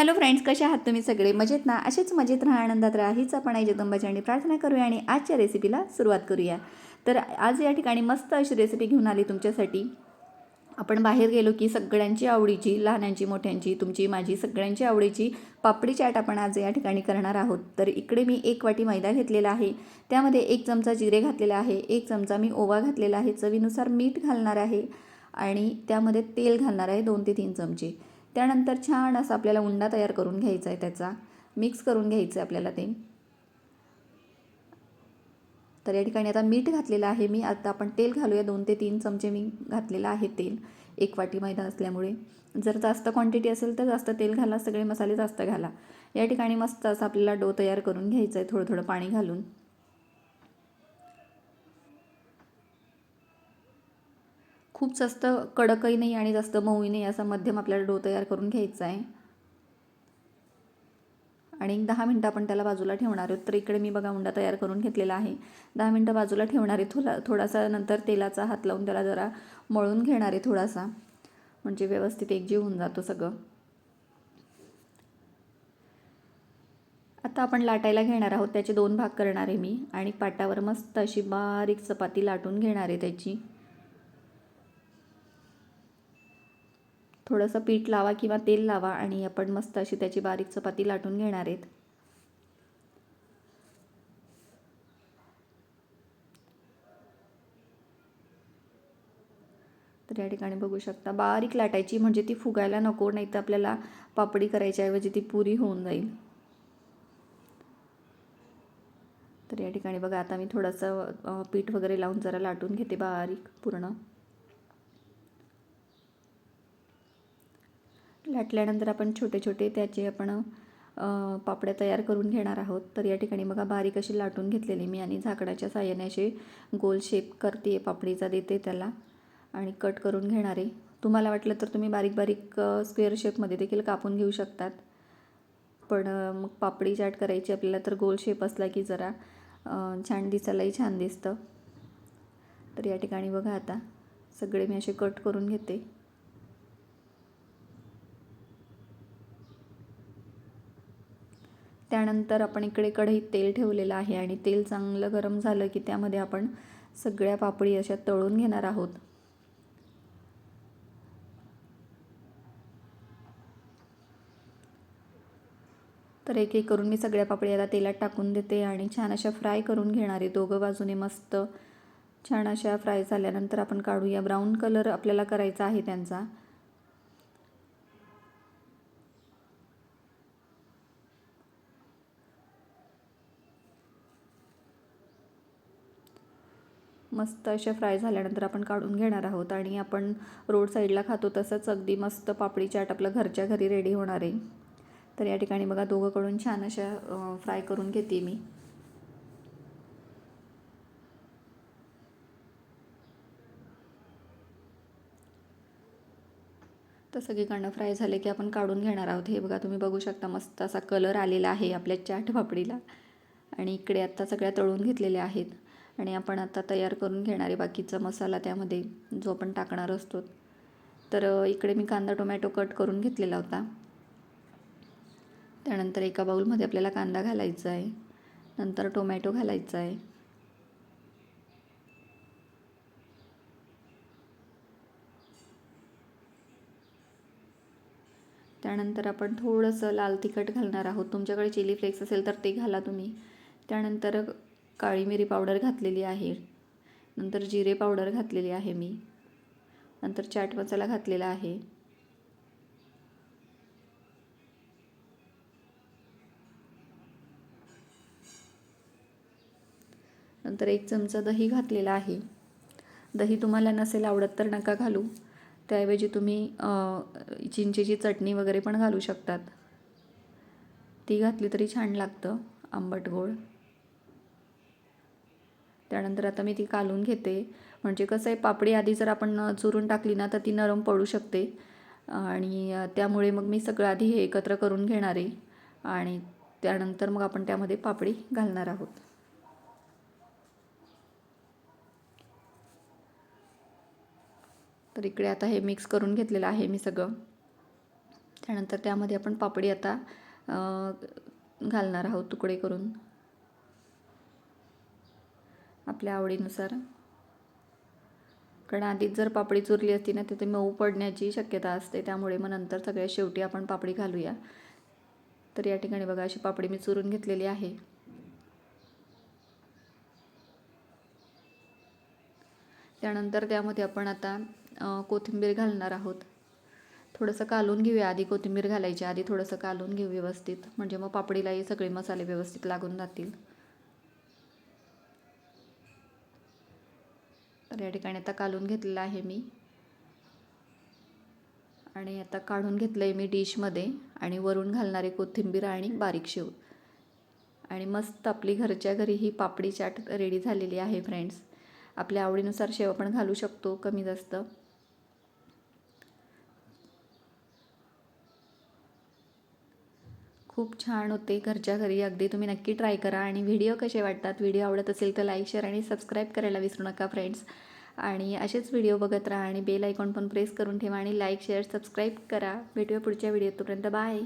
Hello friends कसे आहात तुम्ही सगळे? मजेत ना? असेच मजेत राहा आनंदात राहा. हीच आपण आई जगदंबाची आणि प्रार्थना करूया आणि आजच्या रेसिपीला सुरुवात करूया. तर आज या ठिकाणी मस्त अशी रेसिपी घेऊन आली तुमच्यासाठी. आपण बाहेर गेलो की सगळ्यांची आवडीची लहानांची मोठ्यांची तुमची माझी सगळ्यांची आवडीची पापडी चाट आपण आज या ठिकाणी करणार आहोत. तर इकडे मी एक वाटी मैदा घेतलेला आहे. त्यामध्ये एक चमचा जिरे घातलेला आहे. एक चमचा मी ओवा घातलेला आहे. चवीनुसार मीठ घालणार आहे. आणि त्यामध्ये तेल घालणार आहे दोन ते तीन चमचे. त्यानंतर छान असा आपल्याला उंडा तयार करून घ्यायचा आहे त्याचा. मिक्स करून घ्यायचं आहे आपल्याला ते. तर या ठिकाणी आता मीठ घातलेलं आहे मी. आता आपण तेल घालूया. दोन ते तीन चमचे मी घातलेलं आहे तेल. एक वाटी मैदा असल्यामुळे. जर जास्त क्वांटिटी असेल तर जास्त तेल घाला. सगळे मसाले जास्त घाला. या ठिकाणी मस्त असं आपल्याला डो तयार करून घ्यायचं आहे थोडं थोडं पाणी घालून. खूप जास्त कडकही नाही आणि जास्त मऊही नाही असा मध्यम आपल्याला डो तयार करून घ्यायचा आहे. आणि एक दहा मिनटं आपण त्याला बाजूला ठेवणार आहोत. तर इकडे मी बघा उंडा तयार करून घेतलेला आहे. दहा मिनटं बाजूला ठेवणार आहे थोडा थोडासा नंतर तेलाचा हात लावून त्याला जरा मळून घेणार आहे थोडासा. म्हणजे व्यवस्थित एकजीव होऊन जातो सगळं. आता आपण लाटायला घेणार आहोत. त्याचे दोन भाग करणार आहे मी. आणि पाटावर मस्त अशी बारीक चपाती लाटून घेणार आहे त्याची. थोडंसं पीठ लावा किंवा तेल लावा आणि आपण मस्त अशी त्याची बारीक चपाती लाटून घेणार आहेत. तर या ठिकाणी बघू शकता बारीक लाटायची म्हणजे ती फुगायला नको नाही तर आपल्याला पापडी करायच्याऐवजी ती पुरी होऊन जाईल. तर या ठिकाणी बघा आता मी थोडंसं पीठ वगैरे लावून जरा लाटून घेते बारीक पूर्ण. लाटल्यानंतर आपण छोटे छोटे त्याचे आपण पापड्या तयार करून घेणार आहोत. तर या ठिकाणी बघा बारीक अशी लाटून घेतलेली मी आणि झाकणाच्या साह्याने असे गोल शेप करते पापडीचा देते त्याला आणि कट करून घेणारे तुम्हाला वाटलं तर तुम्ही बारीक बारीक स्क्वेअर शेपमध्ये देखील कापून घेऊ शकतात. पण मग पापडी चाट करायची आपल्याला तर गोल शेप असला की जरा छान दिसायलाही छान दिसतं. तर या ठिकाणी बघा आता सगळे मी असे कट करून घेते. त्यानंतर आपण इकडे कढईत तेल ठेवलेलं आहे आणि तेल चांगलं गरम झालं की त्यामध्ये आपण सगळ्या पापडी अशा तळून घेणार आहोत. तर एक एक करून मी सगळ्या पापडी याला तेलात टाकून देते आणि छान अशा फ्राय करून घेणार आहे. दोघं बाजूने मस्त छान अशा फ्राय झाल्यानंतर आपण काढूया. ब्राऊन कलर आपल्याला करायचा आहे त्यांचा. मस्त अशा फ्राय झाल्यानंतर आपण काढून घेणार आहोत आणि आपण रोड साईडला खातो तसंच अगदी मस्त पापडी चाट आपलं घरच्या घरी रेडी होणार आहे. तर या ठिकाणी बघा दोघंकडून छान अशा फ्राय करून घेते मी. तर सगळीकडनं फ्राय झाले की आपण काढून घेणार आहोत. हे बघा तुम्ही बघू शकता मस्त असा कलर आलेला आहे आपल्या चाट पापडीला. आणि इकडे आत्ता सगळ्या तळून घेतलेल्या आहेत. आणि आपण आता तयार करून घेणारे बाकीचा मसाला त्यामध्ये जो आपण टाकणार असतो. तर इकडे मी कांदा टोमॅटो कट करून घेतलेला होता. त्यानंतर एका बाऊलमध्ये आपल्याला कांदा घालायचा आहे. नंतर टोमॅटो घालायचा आहे. त्यानंतर आपण थोडंसं लाल तिखट घालणार आहोत. तुमच्याकडे चिली फ्लेक्स असेल तर ते घाला तुम्ही. त्यानंतर काळी मिरी पावडर घातलेली आहे. नंतर जिरे पावडर घातलेली आहे मी. नंतर चाट मसाला घातलेला आहे. नंतर एक चमचा दही घातलेला आहे. दही तुम्हाला नसेल आवडत तर नका घालू. त्याऐवजी तुम्ही चिंचेची चटणी वगैरे पण घालू शकतात. ती घातली तरी छान लागतं आंबट गोड. त्यानंतर आता मी ती कालून घेते. म्हणजे कसं आहे पापडी आधी जर आपण चुरून टाकली ना तर ती नरम पडू शकते. आणि त्यामुळे मग मी सगळं आधी हे एकत्र करून घेणार आहे. आणि त्यानंतर मग आपण त्यामध्ये पापडी घालणार आहोत. तर इकडे आता हे मिक्स करून घेतलेलं आहे मी सगळं. त्यानंतर त्यामध्ये आपण पापडी आता घालणार आहोत तुकडे करून. आपल्या आवडीनुसार. कारण आधीच जर पापडी चुरली असती ना तिथे मऊ पडण्याची शक्यता असते. त्यामुळे मग नंतर सगळ्या शेवटी आपण पापडी घालूया. तर या ठिकाणी बघा अशी पापडी मी चुरून घेतलेली आहे. त्यानंतर त्यामध्ये आपण आता कोथिंबीर घालणार आहोत. थोडंसं कालून घेऊया. आधी कोथिंबीर घालायची. आधी थोडंसं कालून घेऊ व्यवस्थित. म्हणजे मग पापडीलाही सगळे मसाले व्यवस्थित लागून जातील. तर या ठिकाणी आता कालून घेतलेला आहे मी. आणि आता काढून घेतलं आहे मी डिशमध्ये आणि वरून घालणारे कोथिंबीर आणि बारीक शेव. आणि मस्त आपली घरच्या घरी ही पापडी चाट रेडी झालेली आहे फ्रेंड्स आपल्या आवडीनुसार शेव आपण घालू शकतो कमी जास्त. खूप छान होते. घरच्या घरी अगदी तुम्ही नक्की ट्राय करा आणि व्हिडिओ कसे वाटतात व्हिडिओ आवडत असेल तर लाईक शेअर आणि सबस्क्राईब करायला विसरू नका फ्रेंड्स आणि असेच व्हिडिओ बघत राहा आणि बेल आयकॉन पण प्रेस करून ठेवा आणि लाईक शेअर सबस्क्राईब करा. भेटूया पुढच्या व्हिडिओ तोपर्यंत. बाय